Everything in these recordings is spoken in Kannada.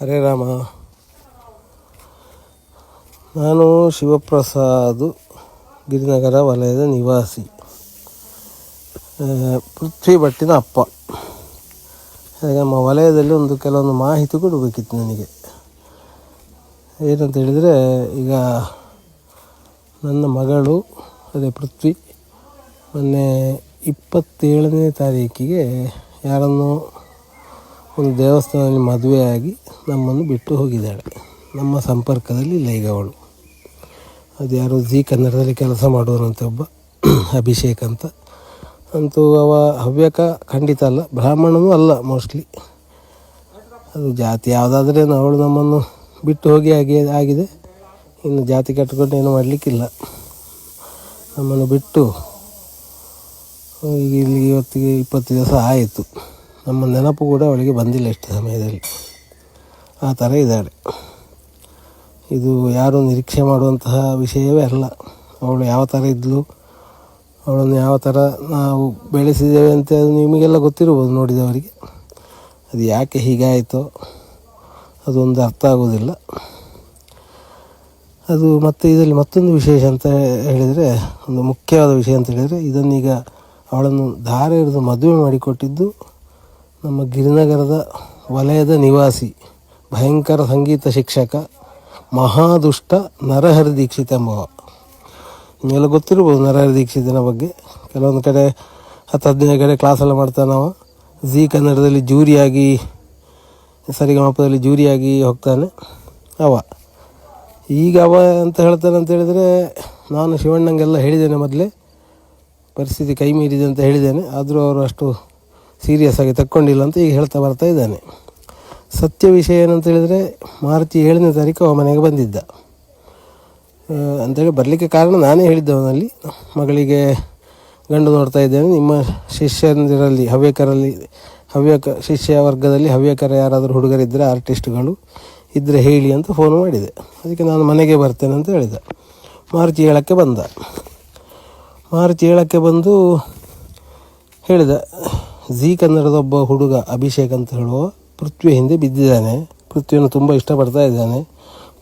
ಹರೇ ರಾಮ. ನಾನು ಶಿವಪ್ರಸಾದ್, ಗಿರಿನಗರ ವಲಯದ ನಿವಾಸಿ. ಪೃಥ್ವಿ ಭಟ್ಟಿನ ಅಪ್ಪ. ಹಾಗೆ ನಮ್ಮ ವಲಯದಲ್ಲಿ ಒಂದು ಕೆಲವೊಂದು ಮಾಹಿತಿ ಕೊಡಬೇಕಿತ್ತು ನನಗೆ. ಏನಂತ ಹೇಳಿದರೆ, ಈಗ ನನ್ನ ಮಗಳು, ಅದೇ ಪೃಥ್ವಿ, ಮೊನ್ನೆ ಇಪ್ಪತ್ತೇಳನೇ ತಾರೀಕಿಗೆ ಯಾರನ್ನು ಒಂದು ದೇವಸ್ಥಾನದಲ್ಲಿ ಮದುವೆಯಾಗಿ ನಮ್ಮನ್ನು ಬಿಟ್ಟು ಹೋಗಿದ್ದಾಳೆ. ನಮ್ಮ ಸಂಪರ್ಕದಲ್ಲಿ ಈಗ ಅವಳು. ಅದು ಯಾರು ಜಿ ಕನ್ನಡದಲ್ಲಿ ಕೆಲಸ ಮಾಡುವಂಥ ಒಬ್ಬ ಅಭಿಷೇಕ್ ಅಂತ. ಅಂತೂ ಅವ ಹವ್ಯಕ ಖಂಡಿತ ಅಲ್ಲ, ಬ್ರಾಹ್ಮಣನೂ ಅಲ್ಲ ಮೋಸ್ಟ್ಲಿ ಅದು ಜಾತಿ ಯಾವುದಾದ್ರೆ ಅವಳು ನಮ್ಮನ್ನು ಬಿಟ್ಟು ಹೋಗಿ ಆಗಿ ಆಗಿದೆ. ಇನ್ನು ಜಾತಿ ಕಟ್ಟಿಕೊಂಡು ಏನು ಮಾಡಲಿಕ್ಕಿಲ್ಲ. ನಮ್ಮನ್ನು ಬಿಟ್ಟು ಈಗ ಇಲ್ಲಿ ಇವತ್ತಿಗೆ ಇಪ್ಪತ್ತು ದಿವಸ ಆಯಿತು. ನಮ್ಮ ನೆನಪು ಕೂಡ ಅವಳಿಗೆ ಬಂದಿಲ್ಲ ಇಷ್ಟು ಸಮಯದಲ್ಲಿ. ಆ ಥರ ಇದ್ದಾಳೆ. ಇದು ಯಾರು ನಿರೀಕ್ಷೆ ಮಾಡುವಂತಹ ವಿಷಯವೇ ಅಲ್ಲ. ಅವಳು ಯಾವ ಥರ ಇದ್ಲು, ಅವಳನ್ನು ಯಾವ ಥರ ನಾವು ಬೆಳೆಸಿದ್ದೇವೆ ಅಂತ ನಿಮಗೆಲ್ಲ ಗೊತ್ತಿರ್ಬೋದು ನೋಡಿದವರಿಗೆ. ಅದು ಯಾಕೆ ಹೀಗಾಯಿತೋ, ಅದೊಂದು ಅರ್ಥ ಆಗೋದಿಲ್ಲ. ಅದು ಮತ್ತು ಇದರಲ್ಲಿ ಮತ್ತೊಂದು ವಿಶೇಷ ಅಂತ ಹೇಳಿದರೆ, ಒಂದು ಮುಖ್ಯವಾದ ವಿಷಯ ಅಂತ ಹೇಳಿದರೆ, ಇದನ್ನೀಗ ಅವಳನ್ನು ಧಾರೆ ಹಿಡಿದು ಮದುವೆ ಮಾಡಿಕೊಟ್ಟಿದ್ದು ನಮ್ಮ ಗಿರಿನಗರದ ವಲಯದ ನಿವಾಸಿ, ಭಯಂಕರ ಸಂಗೀತ ಶಿಕ್ಷಕ, ಮಹಾದುಷ್ಟ ನರಹರಿ ದೀಕ್ಷಿತ ಎಂಬುವ. ನಿಮಗೆಲ್ಲ ಗೊತ್ತಿರ್ಬೋದು ನರಹರಿ ದೀಕ್ಷಿತನ ಬಗ್ಗೆ. ಕೆಲವೊಂದು ಕಡೆ ಹತ್ತು ಹದಿನೈದು ಕಡೆ ಕ್ಲಾಸೆಲ್ಲ ಮಾಡ್ತಾನೆ ಅವ ಝೀ ಕನ್ನಡದಲ್ಲಿ ಜೂರಿಯಾಗಿ, ಸರಿಗಮಪದಲ್ಲಿ ಜೂರಿಯಾಗಿ ಹೋಗ್ತಾನೆ ಅವ. ಈಗ ಅವ ಅಂತ ಹೇಳ್ತಾನೆ ಅಂತ ಹೇಳಿದರೆ ನಾನು ಶಿವಣ್ಣಂಗೆಲ್ಲ ಹೇಳಿದ್ದೇನೆ ಮೊದಲೇ. ಪರಿಸ್ಥಿತಿ ಕೈ ಮೀರಿದೆ ಅಂತ ಹೇಳಿದ್ದೇನೆ. ಆದರೂ ಅವರು ಅಷ್ಟು ಸೀರಿಯಸ್ ಆಗಿ ತಕ್ಕೊಂಡಿಲ್ಲ ಅಂತ ಈಗ ಹೇಳ್ತಾ ಬರ್ತಾ ಇದ್ದಾನೆ. ಸತ್ಯ ವಿಷಯ ಏನಂತ ಹೇಳಿದರೆ ಮಾರ್ಚ್ ಏಳನೇ ತಾರೀಕು ಅವ ಮನೆಗೆ ಬಂದಿದ್ದ. ಅಂತೇಳಿ ಬರಲಿಕ್ಕೆ ಕಾರಣ ನಾನೇ ಹೇಳಿದ್ದೆ ಅವನಲ್ಲಿ ಮಗಳಿಗೆ ಗಂಡು ನೋಡ್ತಾ ಇದ್ದೇನೆ. ನಿಮ್ಮ ಶಿಷ್ಯಂದಿರಲ್ಲಿ ಹವ್ಯಕರಲ್ಲಿ, ಹವ್ಯಕ ಶಿಷ್ಯ ವರ್ಗದಲ್ಲಿ ಹವ್ಯಕರ ಯಾರಾದರೂ ಹುಡುಗರಿದ್ದರೆ ಆರ್ಟಿಸ್ಟ್ಗಳು ಇದ್ದರೆ ಹೇಳಿ ಅಂತ ಫೋನ್ ಮಾಡಿದೆ. ಅದಕ್ಕೆ ನಾನು ಮನೆಗೆ ಬರ್ತೇನೆ ಅಂತ ಹೇಳಿದ. ಮಾರ್ಚ್ ಏಳಕ್ಕೆ ಬಂದ. ಮಾರ್ಚ್ ಏಳಕ್ಕೆ ಬಂದು ಹೇಳಿದ. ಜಿ ಕನ್ನಡದ ಒಬ್ಬ ಹುಡುಗ ಅಭಿಷೇಕ್ ಅಂತ ಹೇಳುವ ಪೃಥ್ವಿ ಹಿಂದೆ ಬಿದ್ದಿದ್ದಾನೆ. ಪೃಥ್ವಿಯನ್ನು ತುಂಬ ಇಷ್ಟಪಡ್ತಾ ಇದ್ದಾನೆ.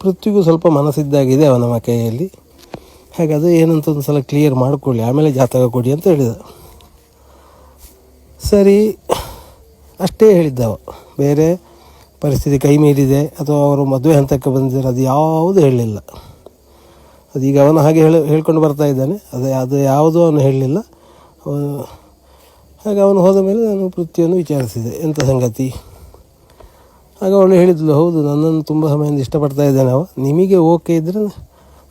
ಪೃಥ್ವಿಗೂ ಸ್ವಲ್ಪ ಮನಸ್ಸಿದ್ದಾಗಿದೆ ಅವನ ಕೈಯಲ್ಲಿ ಹಾಗಾದರೆ ಏನಂತ ಒಂದು ಸಲ ಕ್ಲಿಯರ್ ಮಾಡಿಕೊಳ್ಳಿ, ಆಮೇಲೆ ಜಾತಕ ಕೊಡಿ ಅಂತ ಹೇಳಿದ. ಸರಿ, ಅಷ್ಟೇ ಹೇಳಿದ್ದವ. ಬೇರೆ ಪರಿಸ್ಥಿತಿ ಕೈ ಮೀರಿದೆ, ಅಥವಾ ಅವರು ಮದುವೆ ಹಂತಕ್ಕೆ ಬಂದಿದ್ದಾರೆ, ಅದು ಯಾವುದೂ ಹೇಳಲಿಲ್ಲ. ಅದೀಗ ಅವನು ಹಾಗೆ ಹೇಳಿ, ಹೇಳ್ಕೊಂಡು ಬರ್ತಾ ಇದ್ದಾನೆ. ಅದು ಅದು ಯಾವುದೂ ಅವನು ಹೇಳಲಿಲ್ಲ. ಹಾಗೆ ಅವನು ಹೋದ ಮೇಲೆ ನಾನು ವೃತ್ತಿಯನ್ನು ವಿಚಾರಿಸಿದೆ. ಎಂಥ ಸಂಗತಿ? ಆಗ ಅವಳು ಹೇಳಿದ್ಲು, ಹೌದು, ನನ್ನನ್ನು ತುಂಬ ಸಮಯದಿಂದ ಇಷ್ಟಪಡ್ತಾ ಇದ್ದಾನೆ ಅವ. ನಿಮಗೆ ಓಕೆ ಇದ್ದರೆ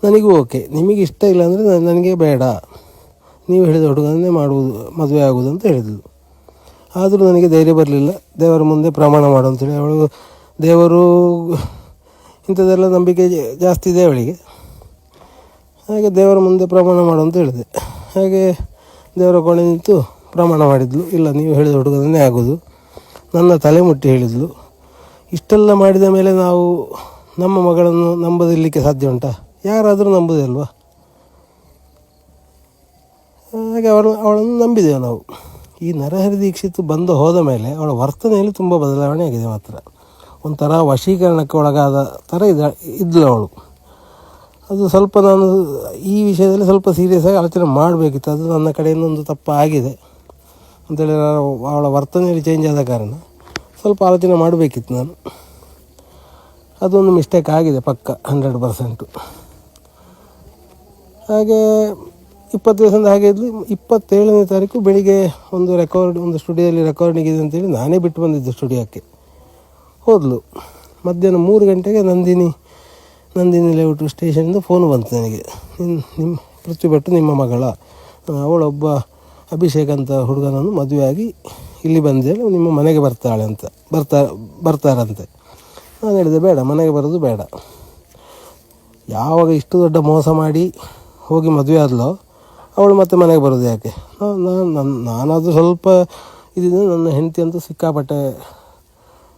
ನನಗೂ ಓಕೆ. ನಿಮಗೆ ಇಷ್ಟ ಇಲ್ಲ ಅಂದರೆ ನನಗೆ ಬೇಡ. ನೀವು ಹೇಳಿದ ಹುಡುಗನನ್ನೇ ಮಾಡುವುದು, ಮದುವೆ ಆಗುವುದು ಅಂತ ಹೇಳಿದ್ಲು. ಆದರೂ ನನಗೆ ಧೈರ್ಯ ಬರಲಿಲ್ಲ. ದೇವರ ಮುಂದೆ ಪ್ರಮಾಣ ಮಾಡು ಅಂತೇಳಿ ಅವಳು, ದೇವರು ಇಂಥದ್ದೆಲ್ಲ ನಂಬಿಕೆ ಜಾಸ್ತಿ ಇದೆ ಅವಳಿಗೆ. ಹಾಗೆ ದೇವರ ಮುಂದೆ ಪ್ರಮಾಣ ಮಾಡು ಅಂತ ಹೇಳಿದೆ. ಹಾಗೆ ದೇವರ ಕೊನೆ ನಿಂತು ಪ್ರಮಾಣ ಮಾಡಿದ್ಲು. ಇಲ್ಲ, ನೀವು ಹೇಳಿದ ಹುಡುಗನೇ ಆಗೋದು. ನನ್ನ ತಲೆ ಮುಟ್ಟಿ ಹೇಳಿದ್ಲು. ಇಷ್ಟೆಲ್ಲ ಮಾಡಿದ ಮೇಲೆ ನಾವು ನಮ್ಮ ಮಗಳನ್ನು ನಂಬದಿರಲಿಕ್ಕೆ ಸಾಧ್ಯ ಉಂಟಾ? ಯಾರಾದರೂ ನಂಬುದೇ ಅಲ್ವಾ? ಹಾಗೆ ಅವಳು, ಅವಳನ್ನು ನಂಬಿದೆವು ನಾವು. ಈ ನರಹರಿ ದೀಕ್ಷಿತ್ ಬಂದು ಹೋದ ಮೇಲೆ ಅವಳ ವರ್ತನೆಯಲ್ಲಿ ತುಂಬ ಬದಲಾವಣೆ ಆಗಿದೆ ಮಾತ್ರ. ಒಂಥರ ವಶೀಕರಣಕ್ಕೆ ಒಳಗಾದ ಥರ ಇದ, ಇದ್ಲು ಅವಳು. ಅದು ಸ್ವಲ್ಪ ನಾನು ಈ ವಿಷಯದಲ್ಲಿ ಸ್ವಲ್ಪ ಸೀರಿಯಸ್ ಆಗಿ ಆಲೋಚನೆ ಮಾಡಬೇಕಿತ್ತು. ಅದು ನನ್ನ ಕಡೆಯಿಂದ ಒಂದು ತಪ್ಪು ಆಗಿದೆ ಅಂತೇಳಿ ಅವಳ ವರ್ತನೆಯಲ್ಲಿ ಚೇಂಜ್ ಆದ ಕಾರಣ ಸ್ವಲ್ಪ ಆಲೋಚನೆ ಮಾಡಬೇಕಿತ್ತು ನಾನು. ಅದೊಂದು ಮಿಸ್ಟೇಕ್ ಆಗಿದೆ ಪಕ್ಕ ಹಂಡ್ರೆಡ್ ಪರ್ಸೆಂಟು ಹಾಗೆ ಇಪ್ಪತ್ತು ದಿವಸದಿಂದ ಹಾಗೆ ಇದ್ಲು. ಇಪ್ಪತ್ತೇಳನೇ ತಾರೀಕು ಬೆಳಿಗ್ಗೆ ಒಂದು ರೆಕಾರ್ಡ್ ಒಂದು ಸ್ಟುಡಿಯೋದಲ್ಲಿ ರೆಕಾರ್ಡಿಂಗ್ ಇದೆ ಅಂತೇಳಿ ನಾನೇ ಬಿಟ್ಟು ಬಂದಿದ್ದು ಸ್ಟುಡಿಯೋಕ್ಕೆ ಹೋದ್ಲು. ಮಧ್ಯಾಹ್ನ ಮೂರು ಗಂಟೆಗೆ ನಂದಿನಿ ನಂದಿನಿ ಲೇಔಟ್ ಸ್ಟೇಷನಿಂದ ಫೋನ್ ಬಂತು ನನಗೆ. ನಿನ್ನ ನಿಮ್ಮ ಪೃಥ್ವಿ ಭಟ್ಟು ನಿಮ್ಮ ಮಗಳ. ಅವಳೊಬ್ಬ ಅಭಿಷೇಕ್ ಅಂತ ಹುಡುಗನನ್ನು ಮದುವೆಯಾಗಿ ಇಲ್ಲಿ ಬಂದೇಳಿ ನಿಮ್ಮ ಮನೆಗೆ ಬರ್ತಾಳೆ ಅಂತ. ಬರ್ತಾ, ಬರ್ತಾರಂತೆ. ನಾನು ಹೇಳಿದೆ, ಬೇಡ, ಮನೆಗೆ ಬರೋದು ಬೇಡ. ಯಾವಾಗ ಇಷ್ಟು ದೊಡ್ಡ ಮೋಸ ಮಾಡಿ ಹೋಗಿ ಮದುವೆ ಆದಲೋ, ಅವಳು ಮತ್ತೆ ಮನೆಗೆ ಬರೋದು ಯಾಕೆ? ನಾನು ನನ್ನ ನಾನಾದರೂ ಸ್ವಲ್ಪ ಇದಿದ್ದು ನನ್ನ ಹೆಂಡತಿ ಅಂತೂ ಸಿಕ್ಕಾಪಟ್ಟೆ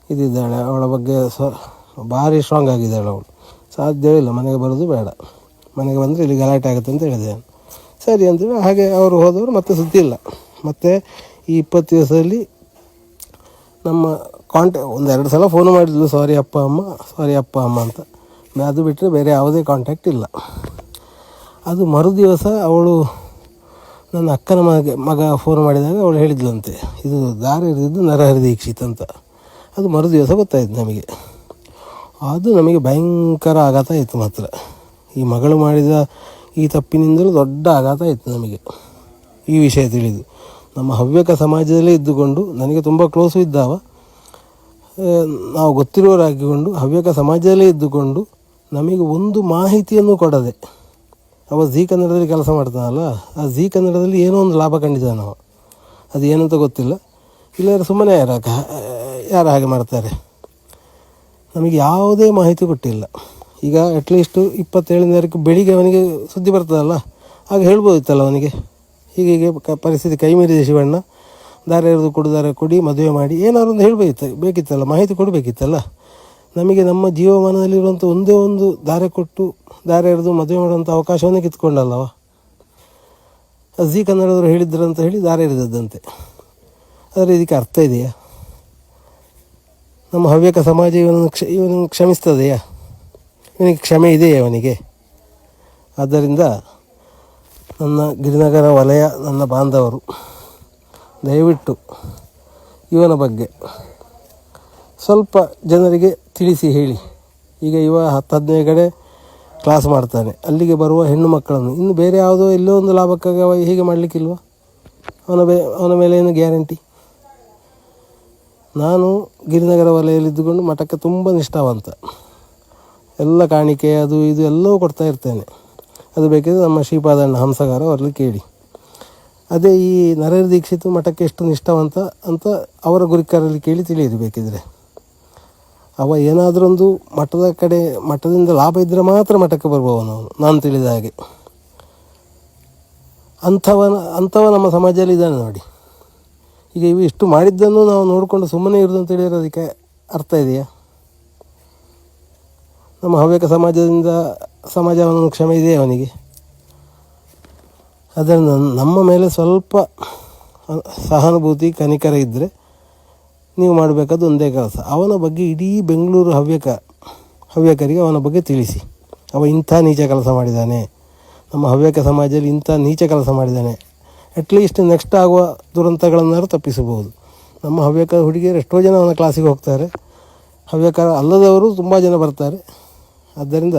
ಇದಿದ್ದಾಳೆ. ಅವಳ ಬಗ್ಗೆ ಸ, ಭಾರಿ ಸ್ಟ್ರಾಂಗ್ ಆಗಿದ್ದಾಳೆ ಅವಳು. ಸಾಧ್ಯವೇ ಇಲ್ಲ ಮನೆಗೆ ಬರೋದು ಬೇಡ. ಮನೆಗೆ ಬಂದರೆ ಇಲ್ಲಿ ಗಲಾಟೆ ಆಗುತ್ತೆ ಅಂತ ಹೇಳಿದೆ. ನಾನು ಸರಿ ಅಂತೀವಿ ಹಾಗೆ ಅವರು ಹೋದವರು ಮತ್ತೆ ಸುದ್ದಿ ಇಲ್ಲ. ಮತ್ತು ಈ ಇಪ್ಪತ್ತು ದಿವಸದಲ್ಲಿ ನಮ್ಮ ಕಾಂಟ್ಯಾ ಎರಡು ಸಲ ಫೋನ್ ಮಾಡಿದ್ಲು ಸಾರಿ ಅಪ್ಪ ಅಮ್ಮ ಸಾರಿ ಅಪ್ಪ ಅಮ್ಮ ಅಂತ. ಅದು ಬಿಟ್ಟರೆ ಬೇರೆ ಯಾವುದೇ ಕಾಂಟ್ಯಾಕ್ಟ್ ಇಲ್ಲ. ಅದು ಮರು ದಿವಸ ಅವಳು ನನ್ನ ಅಕ್ಕನ ಮಗ ಮಗ ಫೋನ್ ಮಾಡಿದಾಗ ಅವಳು ಹೇಳಿದ್ಲಂತೆ, ಇದು ದಾರಿ ಹಿಡಿದಿದ್ದು ನರಹರಿ ದೀಕ್ಷಿತ್ ಅಂತ. ಅದು ಮರು ದಿವಸ ಗೊತ್ತಾಯ್ತು ನಮಗೆ. ಅದು ನಮಗೆ ಭಯಂಕರ ಆಘಾತ ಆಯಿತು ಮಾತ್ರ. ಈ ಮಗಳು ಮಾಡಿದ ಈ ತಪ್ಪಿನಿಂದಲೂ ದೊಡ್ಡ ಆಘಾತ ಆಯಿತು ನಮಗೆ. ಈ ವಿಷಯ ತಿಳಿದು. ನಮ್ಮ ಹವ್ಯಕ ಸಮಾಜದಲ್ಲೇ ಇದ್ದುಕೊಂಡು ನನಗೆ ತುಂಬ ಕ್ಲೋಸು ಇದ್ದಾವ. ನಾವು ಗೊತ್ತಿರೋರಾಗಿಕೊಂಡು ಹವ್ಯಕ ಸಮಾಜದಲ್ಲೇ ಇದ್ದುಕೊಂಡು ನಮಗೆ ಒಂದು ಮಾಹಿತಿಯನ್ನು ಕೊಡದೆ. ಅವ ಝೀ ಕನ್ನಡದಲ್ಲಿ ಕೆಲಸ ಮಾಡ್ತಾನಲ್ಲ, ಆ ಝೀ ಕನ್ನಡದಲ್ಲಿ ಏನೋ ಒಂದು ಲಾಭ ಕಂಡಿದ್ದಾನೆ ನಾವು ಅದು ಏನಂತ ಗೊತ್ತಿಲ್ಲ. ಇಲ್ಲಾದ್ರೆ ಸುಮ್ಮನೆ ಯಾರು ಯಾರು ಹಾಗೆ ಮಾಡ್ತಾರೆ. ನಮಗೆ ಯಾವುದೇ ಮಾಹಿತಿ ಕೊಟ್ಟಿಲ್ಲ. ಈಗ ಅಟ್ಲೀಸ್ಟು ಇಪ್ಪತ್ತೇಳನೇ ತಾರೀಕು ಬೆಳಿಗ್ಗೆ ಅವನಿಗೆ ಸುದ್ದಿ ಬರ್ತದಲ್ಲ ಆಗ ಹೇಳ್ಬೋದಿತ್ತಲ್ಲ ಅವನಿಗೆ. ಹೀಗೆ ಹೀಗೆ ಕ ಪರಿಸ್ಥಿತಿ ಕೈ ಮೀರಿದೆ ಶಿವಣ್ಣ. ದಾರ ಎರೆದು ಕೊಡು ಕೊಡಿ, ಮದುವೆ ಮಾಡಿ, ಏನಾದ್ರು ಒಂದು ಹೇಳಬೇಕಿತ್ತು, ಬೇಕಿತ್ತಲ್ಲ, ಮಾಹಿತಿ ಕೊಡಬೇಕಿತ್ತಲ್ಲ. ನಮಗೆ ನಮ್ಮ ಜೀವಮಾನದಲ್ಲಿರುವಂಥ ಒಂದೇ ಒಂದು ದಾರೆ ಕೊಟ್ಟು ದಾರೆ ಎರೆದು ಮದುವೆ ಮಾಡುವಂಥ ಅವಕಾಶವನ್ನೇ ಕಿತ್ಕೊಂಡಲ್ಲವ. ಜಿ ಕನ್ನಡದವರು ಹೇಳಿದ್ರು ಅಂತ ಹೇಳಿ ದಾರೆ ಎರೆದದ್ದಂತೆ. ಆದರೆ ಇದಕ್ಕೆ ಅರ್ಥ ಇದೆಯಾ? ನಮ್ಮ ಹವ್ಯಕ ಸಮಾಜ ಇವನನ್ನು ಕ್ಷ ಇವನನ್ನು ಕ್ಷಮಿಸ್ತದೆಯಾ? ಇವನಿಗೆ ಕ್ಷಮೆ ಇದೆ ಅವನಿಗೆ? ಆದ್ದರಿಂದ ನನ್ನ ಗಿರಿನಗರ ವಲಯ ನನ್ನ ಬಾಂಧವರು, ದಯವಿಟ್ಟು ಇವನ ಬಗ್ಗೆ ಸ್ವಲ್ಪ ಜನರಿಗೆ ತಿಳಿಸಿ ಹೇಳಿ. ಈಗ ಇವ ಹತ್ತು ಹದಿನೈದು ಕಡೆ ಕ್ಲಾಸ್ ಮಾಡ್ತಾನೆ. ಅಲ್ಲಿಗೆ ಬರುವ ಹೆಣ್ಣು ಮಕ್ಕಳನ್ನು ಇನ್ನು ಬೇರೆ ಯಾವುದೋ ಎಲ್ಲೋ ಒಂದು ಲಾಭಕ್ಕಾಗಿ ಅವ ಹೀಗೆ ಮಾಡಲಿಕ್ಕಿಲ್ವ? ಅವನ ಬೇ, ಅವನ ಮೇಲೆ ಏನು ಗ್ಯಾರಂಟಿ? ನಾನು ಗಿರಿನಗರ ವಲಯದಲ್ಲಿದ್ದುಕೊಂಡು ಮಠಕ್ಕೆ ತುಂಬ ನಿಷ್ಠಾವಂತ. ಎಲ್ಲ ಕಾಣಿಕೆ, ಅದು ಇದು ಎಲ್ಲವೂ ಕೊಡ್ತಾ ಇರ್ತೇನೆ. ಅದು ಬೇಕಿದ್ರೆ ನಮ್ಮ ಶ್ರೀಪಾದಣ್ಣ ಹಂಸಗಾರ ಅವರಲ್ಲಿ ಕೇಳಿ. ಅದೇ ಈ ನರೇಂದ್ರ ದೀಕ್ಷಿತ್ ಮಠಕ್ಕೆ ಎಷ್ಟು ನಿಷ್ಠಾವಂತ ಅಂತ ಅವರ ಗುರಿಕಾರರಲ್ಲಿ ಕೇಳಿ ತಿಳಿಯಿರಿ ಬೇಕಿದ್ರೆ. ಅವ ಏನಾದರೊಂದು ಮಠದ ಕಡೆ, ಮಠದಿಂದ ಲಾಭ ಇದ್ದರೆ ಮಾತ್ರ ಮಠಕ್ಕೆ ಬರ್ಬೋದು ನಾನು ತಿಳಿದ ಹಾಗೆ. ಅಂಥವನ, ಅಂಥವ ನಮ್ಮ ಸಮಾಜದಲ್ಲಿ ಇದ್ದಾನೆ ನೋಡಿ. ಈಗ ಇವು ಇಷ್ಟು ಮಾಡಿದ್ದನ್ನು ನಾವು ನೋಡಿಕೊಂಡು ಸುಮ್ಮನೆ ಇರೋದು ಅಂತ ಹೇಳಿದ್ರೆ ಅದಕ್ಕೆ ಅರ್ಥ ಇದೆಯಾ? ನಮ್ಮ ಹವ್ಯಕ ಸಮಾಜದಿಂದ ಸಮಾಜವನ್ನು ಕ್ಷಮೆ ಇದೆ ಅವನಿಗೆ. ಅದರಿಂದ ನಮ್ಮ ಮೇಲೆ ಸ್ವಲ್ಪ ಸಹಾನುಭೂತಿ, ಕನಿಕರ ಇದ್ದರೆ ನೀವು ಮಾಡಬೇಕಾದ ಒಂದೇ ಕೆಲಸ. ಅವನ ಬಗ್ಗೆ ಇಡೀ ಬೆಂಗಳೂರು ಹವ್ಯಕ, ಹವ್ಯಕರಿಗೆ ಅವನ ಬಗ್ಗೆ ತಿಳಿಸಿ. ಅವ ಇಂಥ ನೀಚ ಕೆಲಸ ಮಾಡಿದ್ದಾನೆ ನಮ್ಮ ಹವ್ಯಕ ಸಮಾಜದಲ್ಲಿ ಇಂಥ ನೀಚ ಕೆಲಸ ಮಾಡಿದ್ದಾನೆ ಅಟ್ಲೀಸ್ಟ್ ನೆಕ್ಸ್ಟ್ ಆಗುವ ದುರಂತಗಳನ್ನಾದ್ರೂ ತಪ್ಪಿಸಬಹುದು. ನಮ್ಮ ಹವ್ಯಕ ಹುಡುಗಿಯರು ಎಷ್ಟೋ ಜನ ಅವನ ಕ್ಲಾಸಿಗೆ ಹೋಗ್ತಾರೆ. ಹವ್ಯಕ ಅಲ್ಲದವರು ತುಂಬ ಜನ ಬರ್ತಾರೆ. ಆದ್ದರಿಂದ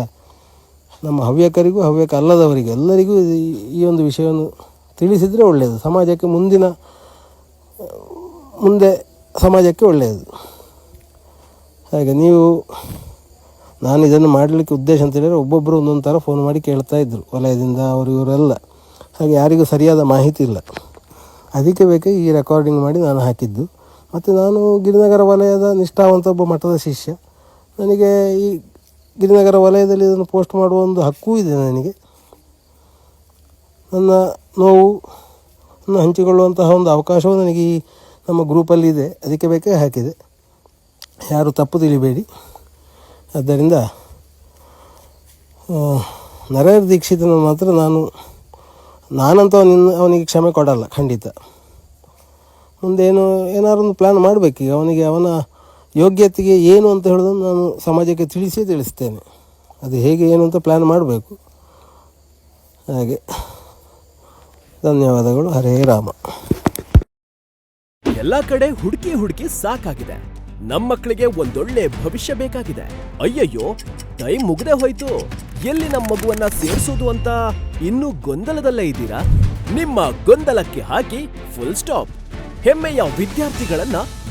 ನಮ್ಮ ಹವ್ಯಕರಿಗೂ ಹವ್ಯಕ ಅಲ್ಲದವರಿಗೂ ಎಲ್ಲರಿಗೂ ಈ- ಒಂದು ವಿಷಯವನ್ನು ತಿಳಿಸಿದರೆ ಒಳ್ಳೆಯದು. ಸಮಾಜಕ್ಕೆ ಮುಂದಿನ, ಮುಂದೆ ಸಮಾಜಕ್ಕೆ ಒಳ್ಳೆಯದು. ಹಾಗೆ ನೀವು, ನಾನು ಇದನ್ನು ಮಾಡಲಿಕ್ಕೆ ಉದ್ದೇಶ ಅಂತ ಹೇಳಿದರೆ ಒಬ್ಬೊಬ್ಬರು ಒಂದೊಂದು ಥರ ಫೋನ್ ಮಾಡಿ ಕೇಳ್ತಾ ಇದ್ದರು ವಲಯದಿಂದ ಅವರು, ಇವರೆಲ್ಲ. ಹಾಗೆ ಯಾರಿಗೂ ಸರಿಯಾದ ಮಾಹಿತಿ ಇಲ್ಲ. ಅದಕ್ಕೆ ಬೇಕೇ ಈ ರೆಕಾರ್ಡಿಂಗ್ ಮಾಡಿ ನಾನು ಹಾಕಿದ್ದು. ಮತ್ತು ನಾನು ಗಿರಿನಗರ ವಲಯದ ನಿಷ್ಠಾವಂತ ಒಬ್ಬ ಮಠದ ಶಿಷ್ಯ. ನನಗೆ ಈ ಗಿರಿನಗರ ವಲಯದಲ್ಲಿ ಇದನ್ನು ಪೋಸ್ಟ್ ಮಾಡುವ ಒಂದು ಹಕ್ಕೂ ಇದೆ ನನಗೆ. ನನ್ನ ನೋವು ಹಂಚಿಕೊಳ್ಳುವಂತಹ ಒಂದು ಅವಕಾಶವೂ ನನಗೆ ಈ ನಮ್ಮ ಗ್ರೂಪಲ್ಲಿ ಇದೆ. ಅದಕ್ಕೆ ಬೇಕೇ ಹಾಕಿದೆ. ಯಾರು ತಪ್ಪು ತಿಳಿಬೇಡಿ. ಆದ್ದರಿಂದ ನರೇಂದ್ರ ದೀಕ್ಷಿತನ ಮಾತ್ರ ನಾನು, ನಾನಂತೂ ನಿನ್ನ ಅವನಿಗೆ ಕ್ಷಮೆ ಕೊಡಲ್ಲ, ಖಂಡಿತ. ಮುಂದೇನು ಏನು ಏನಾದ್ರು ಒಂದು ಪ್ಲ್ಯಾನ್ ಮಾಡಬೇಕೀಗ ಅವನಿಗೆ ಅವನ ಯೋಗ್ಯತೆಗೆ ಏನು ಅಂತ ಹೇಳೋದನ್ನು ನಾನು ಸಮಾಜಕ್ಕೆ ತಿಳಿಸಿ ತಿಳಿಸ್ತೇನೆ. ಅದು ಹೇಗೆ ಏನು ಅಂತ ಪ್ಲ್ಯಾನ್ ಮಾಡಬೇಕು. ಹಾಗೆ. ಧನ್ಯವಾದಗಳು. ಹರೇ ರಾಮ. ಎಲ್ಲ ಕಡೆ ಹುಡುಕಿ ಹುಡುಕಿ ಸಾಕಾಗಿದೆ. ನಮ್ಮ ಮಕ್ಕಳಿಗೆ ಒಂದೊಳ್ಳೆ ಭವಿಷ್ಯ ಬೇಕಾಗಿದೆ. ಅಯ್ಯಯ್ಯೋ, ಟೈಮ್ ಮುಗ್ದೆ ಹೋಯ್ತು. ಎಲ್ಲಿ ನಮ್ಮ ಮಗುವನ್ನ ಸೇರಿಸೋದು ಅಂತ ಇನ್ನೂ ಗೊಂದಲದಲ್ಲೇ ಇದ್ದೀರಾ? ನಿಮ್ಮ ಗೊಂದಲಕ್ಕೆ ಹಾಕಿ ಫುಲ್ ಸ್ಟಾಪ್ ಹೆಮ್ಮೆಯ ವಿದ್ಯಾರ್ಥಿಗಳನ್ನ